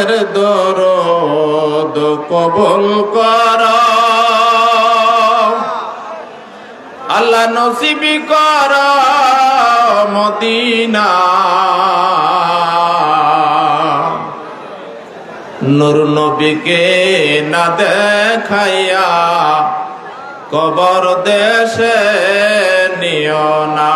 নবীদের দরদ কবুল কর। আল্লাহ নসিবি কর মদিনা। নূর নবীকে না দেখাইয়া কবর দেশে নিও না।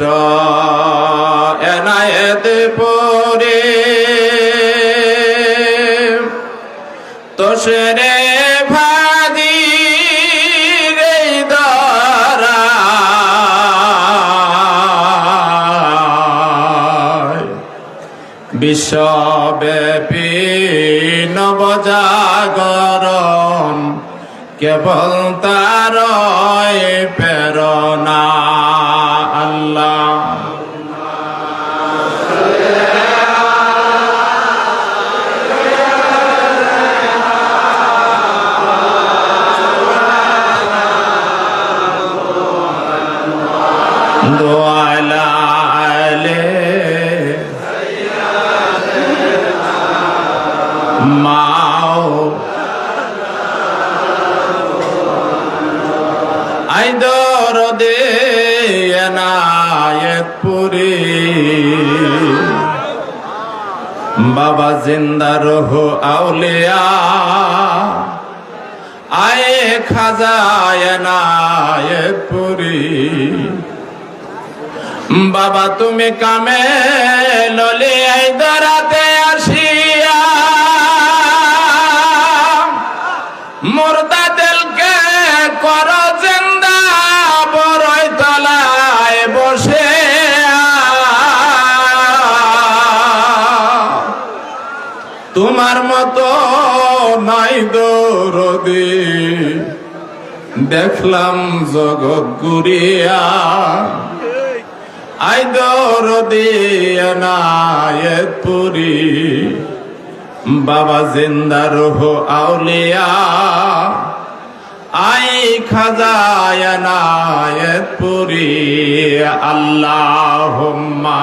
শ্রেষ্ঠ এনায়েত পরে তোষরে ভাদি রে দরা বিশ্বব্যাপী কেবল তার প্রেরণা আল্লাহ। বাবা জিন্দা রহ আউলিয়া। আয়ে খাজায় পুরি। বাবা তুমি কামে ললে আই দরদি। দেখলাম জগৎ গুরিয়া আই দরদি এনায়েত পুরি বাবা জিন্দা রহ আউলিয়া। আই খাজায়নায়ত পুরি আল্লাহুম্মা।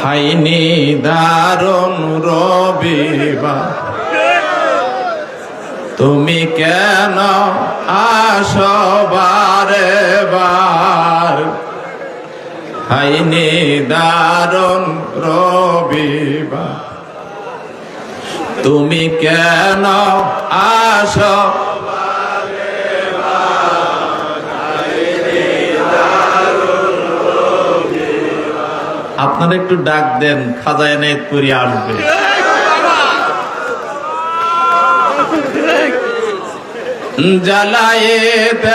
হাইনি দারুণ রবিবা তুমি কেন আসো বারে হাইনি দারুণ রবিবা তুমি কেন আসো আপনারা একটু ডাক দেন, খাজায় নেতপুরি আসবে। জ্বালায়েত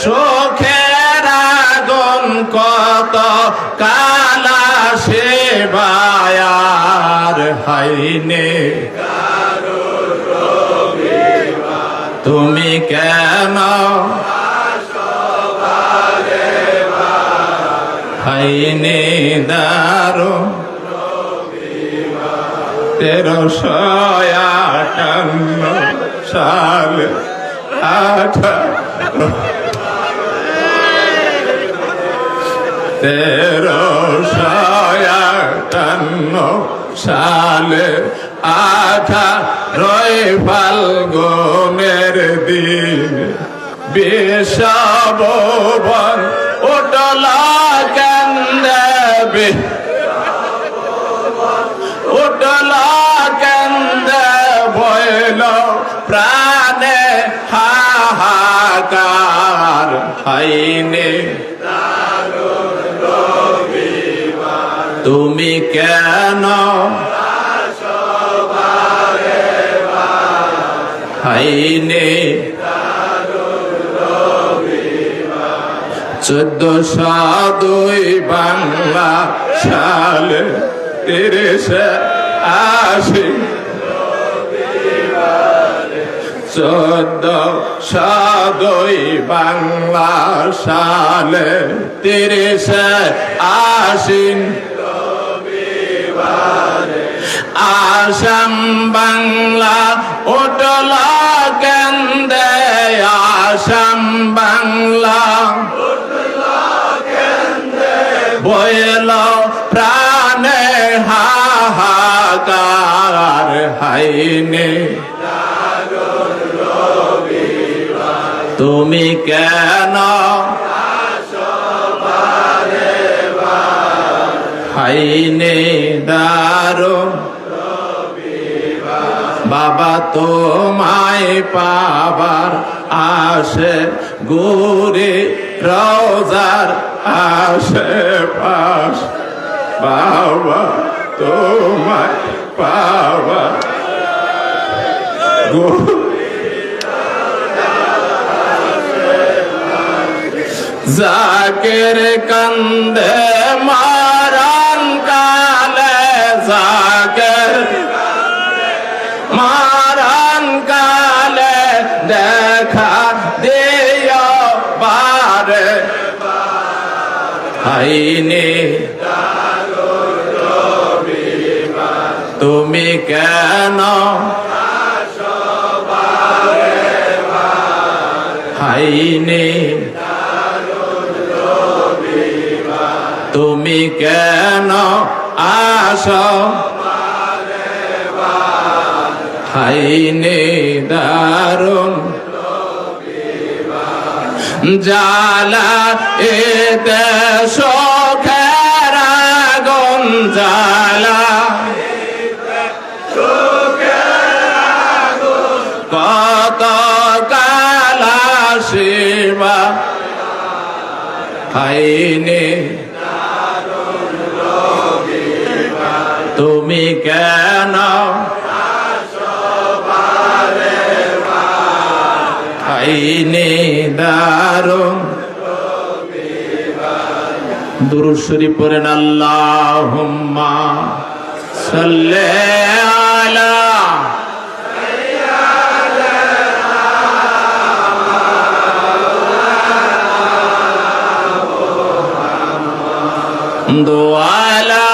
শোখের আগুন কত কালা সে বায়ার হাইনে। তুমি কেন হাইনে? দারো তেরোশো আটান্ন সাল আঠারো তেরোশো আটান্ন সালে আঠারোই ফাল্গুনের দিন। বিষবন উঠলা কেন্দ্রে উঠলা কেন্দ্রে প্রাণে হাহাকার। হাইনে। তুমি কেন? হাইনে। চোদ্দশো দুই বাংলা সালে তিরিশে আশি। চোদ্দ সদই বাংলা সালে তিরিশে আশ্বিন আসাম বাংলা উঠল কেন্দ্রে, আসাম বাংলা বয়েল প্রাণে হাহাকার হাইনে। তুমি কেন হাইনে দারুণ বাবা তোমায় পাবার আসে গুরে রোজার আসে পাশ বাবা তোমায় পাবার গো- জাকের কন্দে মারান হাইনে তুমি কেন হাইনে তুমি কেন আস? হাইনে দারুণ জালা এতে শোকের আগুন জালা কত কালা শিবা হাইনে তুমি কেন শরীফ পড়েন আল্লাহুম্মা দোয়ালা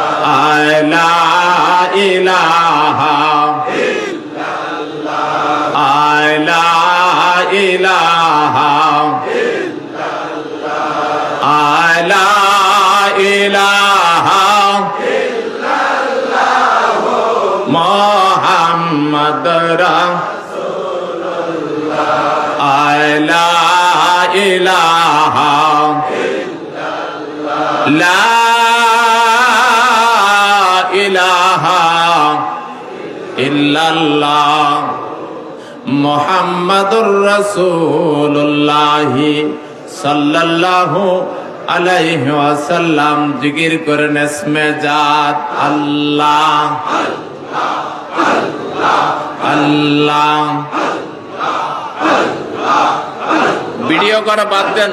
ইল্লাল্লাহ মুহাম্মাদুর সাল্লাল্লাহু আলাইহি ওয়াসাল্লাম জিকির করেন ইসমে জাত আল্লাহ আল্লাহ ভিডিও করা বাদ দেন।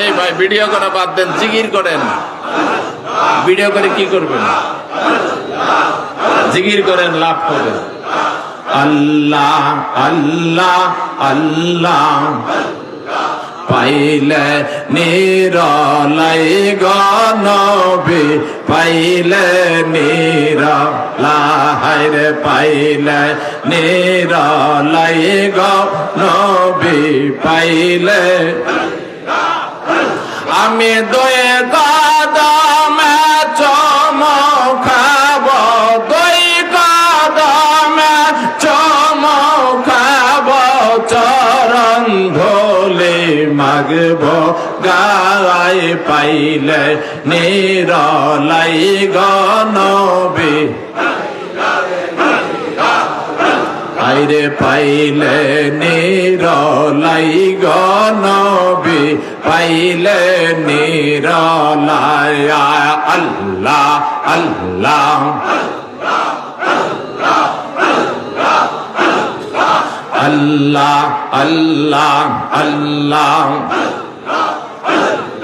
এই ভাই, ভিডিও করা বাদ দেন, জিকির করেন। ভিডিও করে কি করবেন? জিকির করেন, লাভ করবেন। আল্লাহ আল্লাহ আল্লাহ। পাইলে নিরলাই গনবি, পাইলে নিরলাই রে, পাইলে নিরলাই গনবি, পাইলে আমি দয়ে কদমে গাই পাইলে নিরলাই গনবে। আইরে পাইলে নিরলাই গনবি, পাইলে নিরলাই আল্লাহ আল্লাহ। আল্লাহ আল্লাহ আল্লাহ।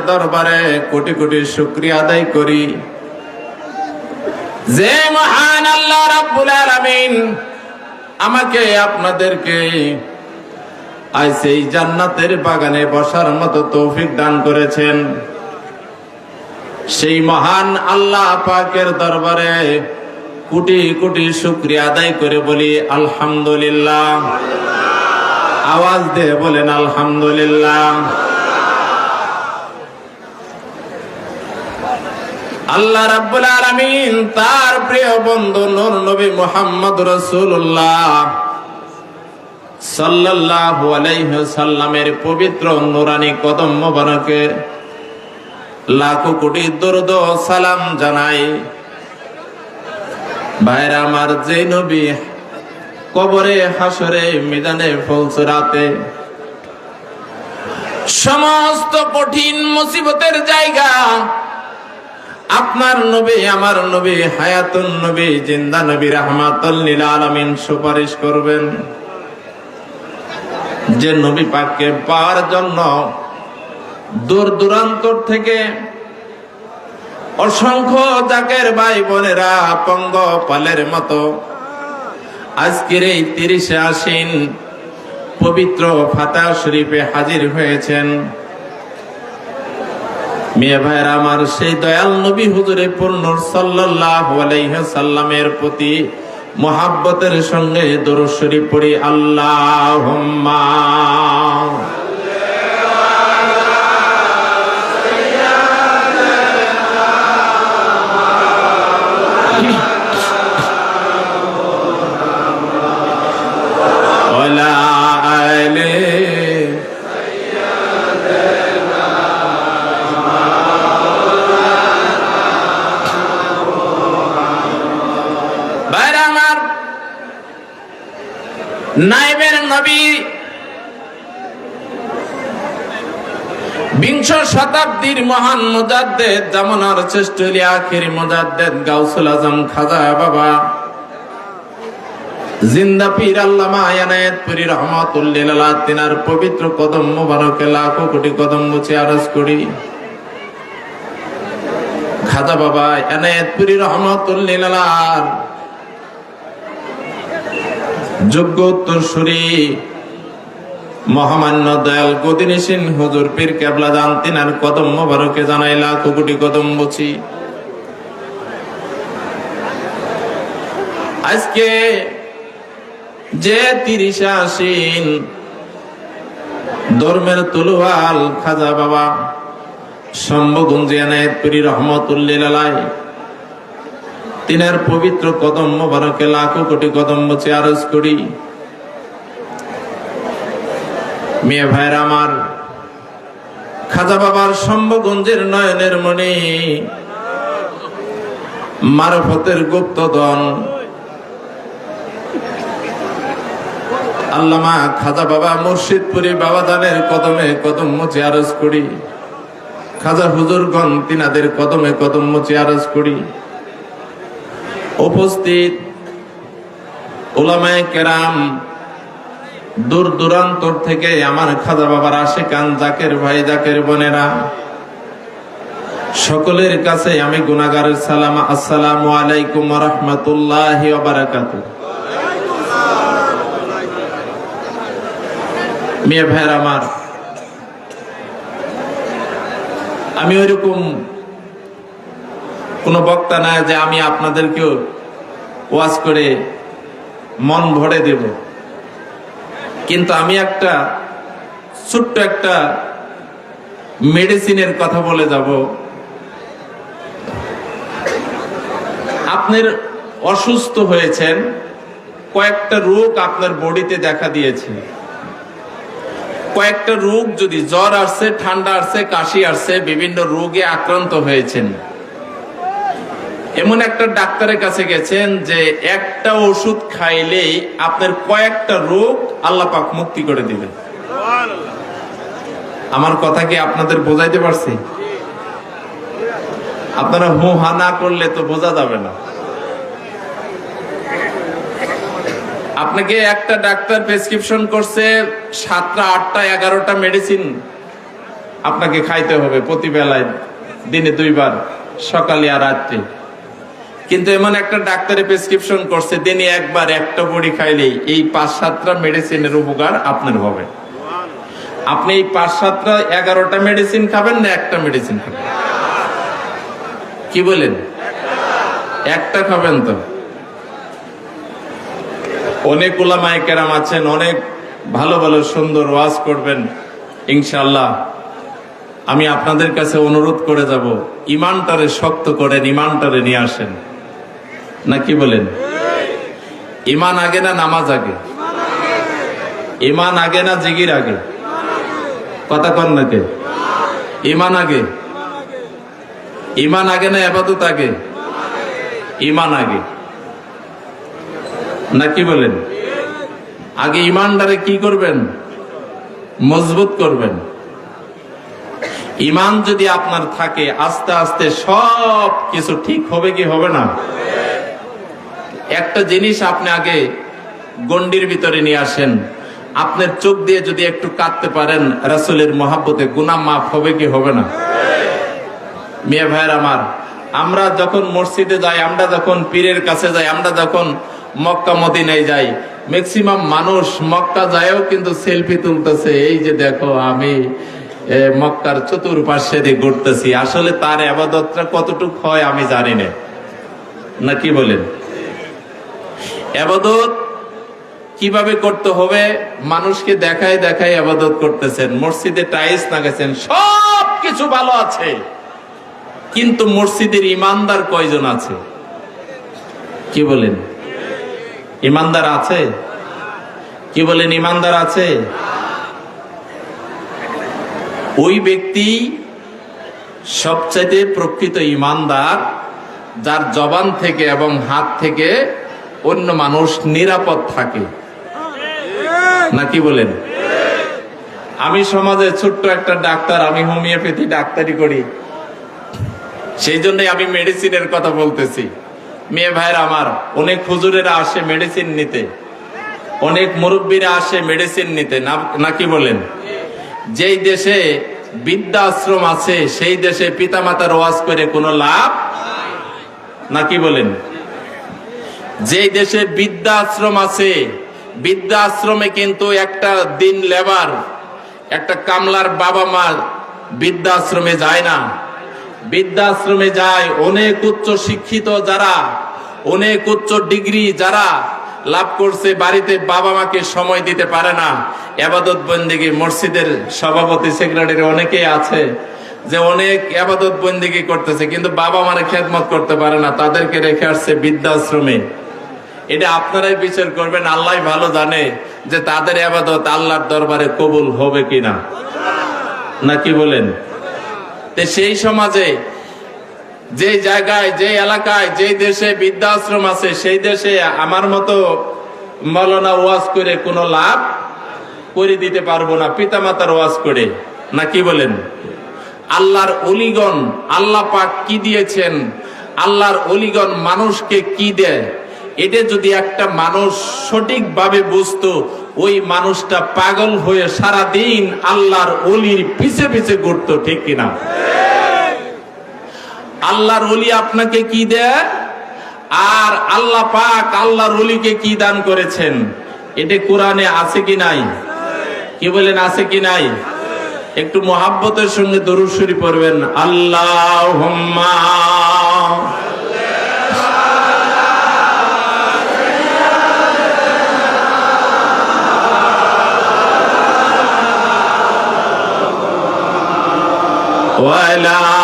দরবারে কোটি কোটি আদায় করি। যে মহান আল্লাহ রাব্বুল আলামিন আমাকে আপনাদেরকে আজ সেই জান্নাতের বাগানে বসার মতো তৌফিক দান করেছেন। সেই মহান আল্লাহ পাকের দরবারে কোটি কোটি শুক্রিয়া আদায় করে বলি, আলহামদুলিল্লাহ। আওয়াজ দিয়ে বলেন, আলহামদুলিল্লাহ। আল্লাহ রাব্বুল আলামিন তার প্রিয় বন্ধু নূর নবী মুহাম্মদ রাসূলুল্লাহ সাল্লাল্লাহু আলাইহি সাল্লামের পবিত্র নূরানি কদম মোবারকে লাখো কোটি দরুদ সালাম জানাই। ভাইরা আমার যে নবী, কবরে হাসরে মিদানে ফলসরাতে। সমস্ত কঠিন মুসিবতের জায়গা, আপনার নবী, আমার নবী, হায়াতুন নবী, জিন্দা নবী, রহমাতুল লিল আলামিন সুপারিশ করবেন। যে নবী পাককে পাওয়ার জন্য দূর দূরান্তর থেকে অসংখ্য জাকের ভাই বোনেরা পঙ্গ পালের মতো। আজকের এই তিরিশে আশ্বিন পবিত্র ফাতা শরীফে হাজির হয়েছেন। মেয়ে ভাইয়ের আমার সেই দয়াল নবী হুজুরে পূর্ণ আলাইহি সাল্লামের প্রতি মহাব্বতের সঙ্গে দরুদ শরীফ পড়ি, আল্লাহুম্মা। বিংশ শতাব্দীর মহান মুজাদ্দেদ, জামানার শ্রেষ্ঠ আখির মুজাদ্দেদ, গাউসুল আজম খাজা বাবা। জিন্দা পীর আল্লামা আয়ানায়াতপুরি তিনার পবিত্র কদম মুবারকে লাখো কোটি কদম মুছে আরজ করি। খাজা বাবা এনায়েতপুরি রহমাতুল্লিল যোগ্য উত্তরসূরি মহামান্য দয়াল গদিনিসীন হুজুর পীর কেবলা জান, তিনার কদম মোবারকে জানাই লাখ কোটি কদম বছি আজকে যে তিরিশে আসিন ধর্মের তুলুয়াল খাজা বাবা সম্ভগঞ্জিয়ানায়তপুরি রহমতুল্লিল আলাই তিনার পবিত্র কদম মোবারকে লাখো কোটি কদম বচে আরজ করি। মেয়ে ভাইয়ের আমার, খাজা বাবার সম্ভগঞ্জের নয়নের মণি, মারফতের গুপ্তদন আল্লামা খাজা বাবা মুর্শিদপুরি বাবাদানের কদমে কদম মুছে আরজ করি। খাজা হুজুরগণ তিনাদের কদমে কদম মুছে আরজ করি। উপস্থিত ওলামায় কেরাম দূর দূরান্তর থেকে আমার খাজা বাবার আশেকান জাকের ভাই, জাকের বোনেরা, সকলের কাছে আমি গুনাগারের সালাম, আসসালামু আলাইকুম রহমতুল্লাহ মেয়ে ভাইয়ের আমার, আমি ওইরকম কোন বক্তা না যে আমি আপনাদেরকেও ওয়াজ করে মন ভরে দেব। কিন্তু আমি একটা ছোট্ট একটা মেডিসিনের কথা বলে যাব। আপনার অসুস্থ হয়েছেন, কয়েকটা রোগ আপনার বডিতে দেখা দিয়েছে। কয়েকটা রোগ যদি জ্বর আসছে, ঠান্ডা আসছে, কাশি আসছে, বিভিন্ন রোগে আক্রান্ত হয়েছেন। এমন একটা ডাক্তারের কাছে গেছেন যে একটা ওষুধ খাইলেই আপনার কয়েকটা রোগ আল্লাহ পাক মুক্তি করে দিবেন। আমার কথা কি আপনাদের বোঝাইতে পারছি? আপনারা হু হা না করলে তো বোঝা যাবে না। আপনাকে একটা ডাক্তার প্রেসক্রিপশন করছে সাতটা আটটা এগারোটা মেডিসিন আপনাকে খাইতে হবে প্রতি বেলায় দিনে দুইবার সকালে আর রাত্রে। কিন্তু এমন একটা ডাক্তারে প্রেসক্রিপশন করছে দিনে একবার একটা বড়ি খাইলেই এই পাঁচ সাতটা মেডিসিনের উপকার আপনার হবে। আপনি এই পাঁচ সাতটা এগারোটা মেডিসিন খাবেন না একটা মেডিসিন খাবেন? কি বলেন? একটা খাবেন তো? অনেক ওলামায় কেরাম আছেন, অনেক ভালো ভালো, সুন্দর ওয়াজ করবেন ইনশাল্লাহ আমি আপনাদের কাছে অনুরোধ করে যাব, ইমানটারে শক্ত করেন, ইমানটারে নিয়ে আসেন। না কি বলেন? ইমান আগে না নামাজ আগে? ইমান আগে না জিগির আগে? কথা কন নাকি ইমান আগে? ইমান আগে না আবাদত আগে? ইমান আগে। না কি বলেন? আগে ইমানদারে কি করবেন? মজবুত করবেন। ইমান যদি আপনার থাকে, আস্তে আস্তে সব কিছু ঠিক হবে কি হবে না? একটা জিনিস আপনি আগে গন্ডির ভিতরে নিয়ে আসেন। আপনার চোখ দিয়ে যদি একটু কাঁদতে পারেন, রাসুলের মহাব্বতে গুনা মাফ হবে কি হবে না? মেয়ে ভাইয়ের আমার, আমরা যখন মসজিদে যাই, আমরা যখন পীরের কাছে যাই, আমরা যখন মক্কা মদিনায় যাই ম্যাক্সিমাম মানুষ মক্কা যায়ও কিন্তু সেলফি তুলতেছে, এই যে দেখো আমি মক্কার চতুর্পাশে দিয়ে ঘুরতেছি, আসলে তার আবাদতটা কতটুক হয় আমি জানি না। না কি বলেন? আবাদত কীভাবে করতে হবে? মানুষকে দেখায় দেখায় আবাদত করতেছেন, মসজিদে টাইলস লাগাইছেন সব কিছু ভালো আছে। কিন্তু মসজিদের ইমানদার কয়জন আছে? কি বলেন? ইমানদার আছে? কি বলেন, ইমানদার আছে? ওই ব্যক্তি সবচাইতে প্রকৃত ইমানদার, যার জবান থেকে এবং হাত থেকে অন্য মানুষ নিরাপদ থাকে। নাকি বলেন? আমি সমাজে ছোট্ট একটা ডাক্তার, আমি হোমিওপ্যাথি ডাক্তারি করি। সেই জন্য আমি মেডিসিনের কথা বলতেছি। মেয়ে ভাইয়ের আমার, অনেক হুজুরেরা আসে মেডিসিন নিতে। অনেক মুরব্বীরা আসে মেডিসিন নিতে। নাকি বলেন? যেই দেশে বৃদ্ধাশ্রম আছে, সেই দেশে পিতামাতার ওয়াজ করে কোনো লাভ নাকি বলেন? যেই দেশে বৃদ্ধাশ্রম আছে, বৃদ্ধাশ্রমে কিন্তু একটা দিন লেবার, একটা কামলার বাবা মা বৃদ্ধাশ্রমে যায় না। বৃদ্ধাশ্রমে যায় অনেক উচ্চ শিক্ষিত যারা, অনেক উচ্চ ডিগ্রি যারা লাভ করছে, বাড়িতে বাবা মাকে সময় দিতে পারে না। এবাদত বন্দিগি মসজিদের সভাপতি সেক্রেটারি অনেকেই আছে, যে অনেক আবাদত বন্দিগি করতেছে, কিন্তু বাবা মারে খেদমত করতে পারে না, তাদেরকে রেখে আসছে বৃদ্ধাশ্রমে। এটা আপনারাই বিচার করবেন আল্লাহ ভালো জানে যে তাদের আবাদত আল্লাহর দরবারে কবুল হবে কিনা। না কি বলেন? সেই সমাজে যে জায়গায়, যে এলাকায়, যে দেশে বৃদ্ধাশ্রম আছে, সেই দেশে আমার মতো মলনা ওয়াজ করে কোনো লাভ করে দিতে পারব না, পিতামাতার ওয়াজ করে। না কি বলেন? আল্লাহর অলিগণ আল্লাহ পাক কি দিয়েছেন? আল্লাহর অলিগণ মানুষকে কি দেয়? এটা যদি একটা মানুষ সঠিকভাবে বুঝতো, ওই মানুষটা পাগল হয়ে সারা দিন আল্লাহর অলির পিছে পিছে ঘুরতো, ঠিক কিনা? আল্লাহর অলি আপনাকে কি দেয়? আর আল্লাহ পাক আল্লাহর অলিকে কি দান করেছেন? এটা কোরআনে আছে কি নাই? কি বলেন, আছে কি নাই? একটু মোহাব্বতের সঙ্গে দরুশ্বরী পড়বেন আল্লাহ وعلى آله